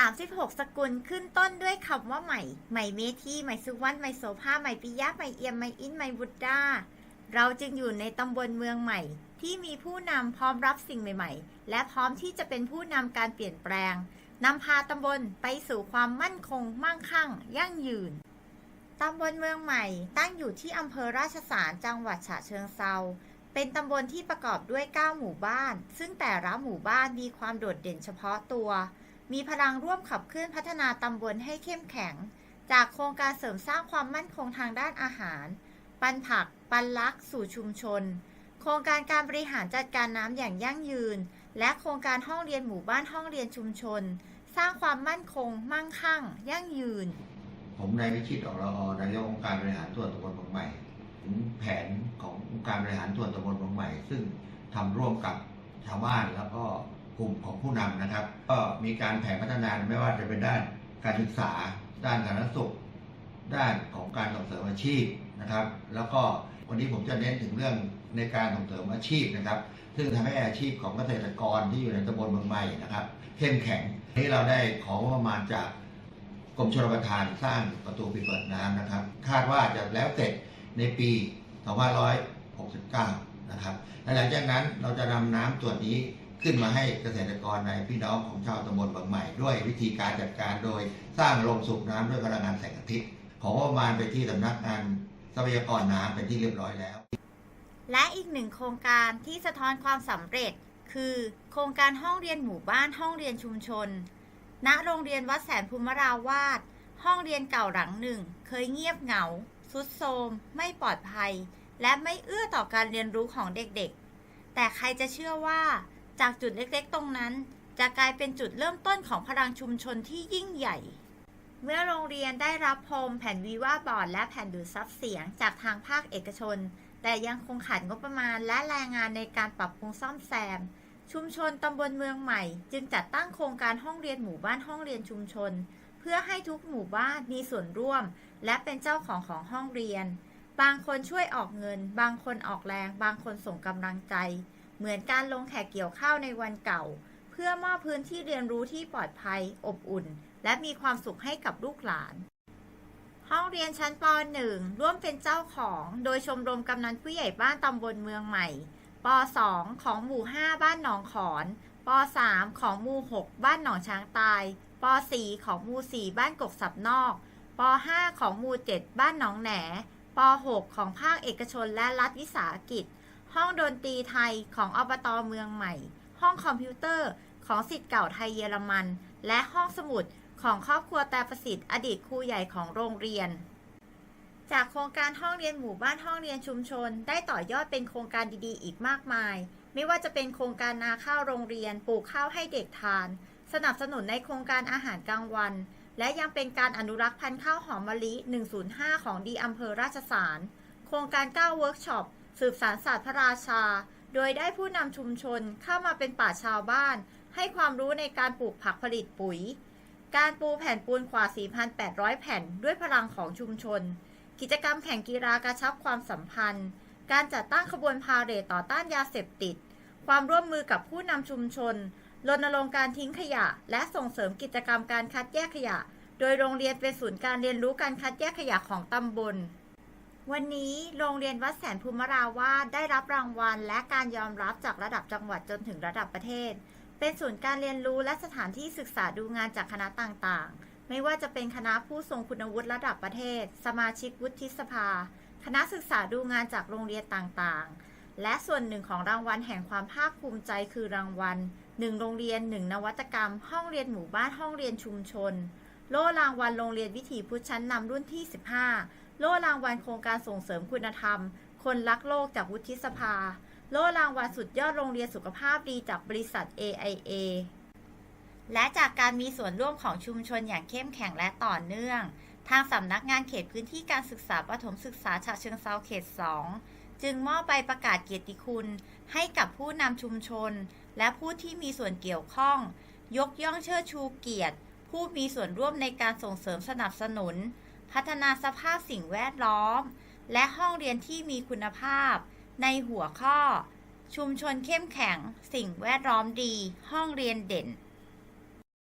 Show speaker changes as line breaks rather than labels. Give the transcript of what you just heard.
36 สกุลขึ้นต้นด้วยคำว่าใหม่ ใหม่เมธีใหม่สุวรรณใหม่โสภาใหม่ปิยะใหม่เอี่ยมใหม่อินใหม่บุตรดาเราจึงอยู่ในตำบลเมืองใหม่ ที่มีผู้นำพร้อมรับสิ่งใหม่ ๆ และพร้อมที่จะเป็นผู้นำการเปลี่ยนแปลงนำพาตำบลไปสู่ความมั่นคง มั่งคั่ง ยั่งยืนตำบลเมืองใหม่ ตั้งอยู่ที่อำเภอราชสารจังหวัดฉะเชิงเซาเป็นตำบลที่ประกอบด้วย 9 หมู่บ้าน ซึ่งแต่ละหมู่บ้านมีความโดดเด่นเฉพาะตัว มีพลังร่วมขับเคลื่อนพัฒนาตำบลให้เข้มแข็ง จากโครงการเสริมสร้างความมั่นคงทางด้านอาหาร ปันผัก ปันลักสู่ชุมชน โครงการการบริหารจัดการน้ำอย่างยั่งยืน และโครงการห้องเรียนหมู่บ้านห้องเรียนชุมชน สร้างความมั่นคง มั่งคั่ง ยั่งยืน
ผมนายวิชิตออกละอนายกองค์การบริหารส่วนตำบลบางใหม่ถึงแผนขององค์การบริหารส่วนตำบลบางใหม่ ซึ่งทำร่วมกับชาวบ้านแล้วก็ กลุ่มของผู้นำนะครับ ก็มีการแผนพัฒนาไม่ว่าจะเป็นด้านการศึกษา ด้านการรักสุข ด้านของการส่งเสริมอาชีพนะครับ แล้วก็วันนี้ผมจะเน้นถึงเรื่องในการส่งเสริมอาชีพนะครับ ซึ่งทำให้อาชีพของเกษตรกรที่อยู่ในตำบลบางใหม่นะครับเข้มแข็งที่เราได้ของประมาณจากกรมชลประทานสร้างประตูปิดเปิดน้ำนะครับ คาดว่าจะแล้วเสร็จในปี 2569 นะครับและหลังจากนั้นเราจะนำน้ำตัวนี้ ขึ้นมาให้เกษตรกรในพี่น้องของชาวตำบลบางใหม่ ด้วยวิธีการจัดการโดยสร้างโรงสูบน้ำด้วยพลังงานแสงอาทิตย์ ขอประมาณไปที่สำนักงานทรัพยากรน้ำเป็นที่เรียบร้อยแล้ว
และอีกหนึ่งโครงการที่สะท้อนความสำเร็จ คือ โครงการห้องเรียนหมู่บ้านห้องเรียนชุมชน ณโรงเรียนวัดแสนภูมิราวาสห้องเรียนเก่าหลังหนึ่ง เคยเงียบเหงาสุดโทรมไม่ปลอดภัย และไม่เอื้อต่อการเรียนรู้ของเด็กๆ แต่ใครจะเชื่อว่า จากจุดเล็กๆ ตรงนั้น จะกลายเป็นจุดเริ่มต้นของพลังชุมชนที่ยิ่งใหญ่ เมื่อโรงเรียนได้รับพรมแผ่นวีว่าบอร์ดและแผ่นดูดซับเสียงจากทางภาคเอกชน แต่ยังคงขาดงบประมาณและแรงงานในการปรับปรุงซ่อมแซม ชุมชนตำบลเมืองใหม่ จึงจัดตั้งโครงการห้องเรียนหมู่บ้านห้องเรียนชุมชน เพื่อให้ทุกหมู่บ้านมีส่วนร่วม และเป็นเจ้าของของห้องเรียน บางคนช่วยออกเงิน บางคนออกแรง บางคนส่งกำลังใจ เหมือนการลงแขกเกี่ยวข้าวในวันเก่า เพื่อมอบพื้นที่เรียนรู้ที่ปลอดภัย อบอุ่น และมีความสุขให้กับลูกหลาน ห้องเรียนชั้นป .1 ร่วมเป็นเจ้าของ โดยชมรมกำนันผู้ใหญ่บ้านตำบลเมืองใหม่ป .2 ของหมู่ 5 บ้านหนองขอนป .3 ของหมู่ 6 บ้านหนองช้างตายป .4 ของหมู่ 4 บ้านกกสับนอกป .5 ของหมู่ 7 บ้านหนองแหนป .6 ของภาคเอกชนและรัฐวิสาหกิจ ห้องดนตรีไทยของอบตเมืองใหม่ ห้องคอมพิวเตอร์ของสิทธิ์เก่าไทยเยอรมัน และห้องสมุดของครอบครัวแต่ประสิทธิ์อดีตครูใหญ่ของโรงเรียน จากโครงการห้องเรียนหมู่บ้านห้องเรียนชุมชน ได้ต่อยอดเป็นโครงการดีๆ อีกมากมาย ไม่ว่าจะเป็นโครงการนาข้าวโรงเรียนปลูกข้าวให้เด็กทาน สนับสนุนในโครงการอาหารกลางวัน และยังเป็นการอนุรักษ์พันธุ์ข้าวหอมมะลิ 105 ของดีอำเภอราชสาร โครงการ 9 เวิร์กช็อป สืบสารศาสตร์พระราชา โดยได้ผู้นำชุมชนเข้ามาเป็นป่าชาวบ้าน ให้ความรู้ในการปลูกผักผลิตปุ๋ย การปูแผ่นปูนกว่า 4,800 แผ่นด้วยพลังของชุมชน กิจกรรมแข่งกีฬากระชับความสัมพันธ์ การจัดตั้งขบวนพาเหรดต่อต้านยาเสพติด ความร่วมมือกับผู้นำชุมชนรณรงค์การทิ้งขยะ และส่งเสริมกิจกรรมการคัดแยกขยะ โดยโรงเรียนเป็นศูนย์การเรียนรู้การคัดแยกขยะของตำบล วันนี้โรงเรียนวัดแสนภูมิราวาสได้รับรางวัล และการยอมรับจากระดับจังหวัดจนถึงระดับประเทศ เป็นศูนย์การเรียนรู้และสถานที่ศึกษาดูงานจากคณะต่างๆ ไม่ว่าจะเป็นคณะผู้ทรงคุณวุฒิระดับประเทศ สมาชิกวุฒิสภา คณะศึกษาดูงานจากโรงเรียนต่างๆ และส่วนหนึ่งของรางวัลแห่งความภาคภูมิใจคือรางวัล1โรงเรียน1นวัตกรรม ห้องเรียนหมู่บ้านห้องเรียนชุมชน โล่รางวัลโรงเรียนวิถีพุทธชั้นนำรุ่นที่ 15 โล่รางวัลโครงการส่งเสริมคุณธรรม คนรักโลกจากวุฒิสภา โล่รางวัลสุดยอดโรงเรียนสุขภาพดีจากบริษัท AIA และจากการมีส่วนร่วมของชุมชนอย่างเข้มแข็งและต่อเนื่อง ทางสำนักงานเขตพื้นที่การศึกษาประถมศึกษาฉะเชิงเซาเขต 2 จึงมอบใบประกาศเกียรติคุณ ให้กับผู้นำชุมชน และผู้ที่มีส่วนเกี่ยวข้อง ยกย่องเชิดชูเกียรติ ผู้มีส่วนร่วมในการส่งเสริมสนับสนุน พัฒนาสภาพสิ่งแวดล้อม และห้องเรียนที่มีคุณภาพ ในหัวข้อ ชุมชนเข้มแข็ง สิ่งแวดล้อมดี ห้องเรียนเด่น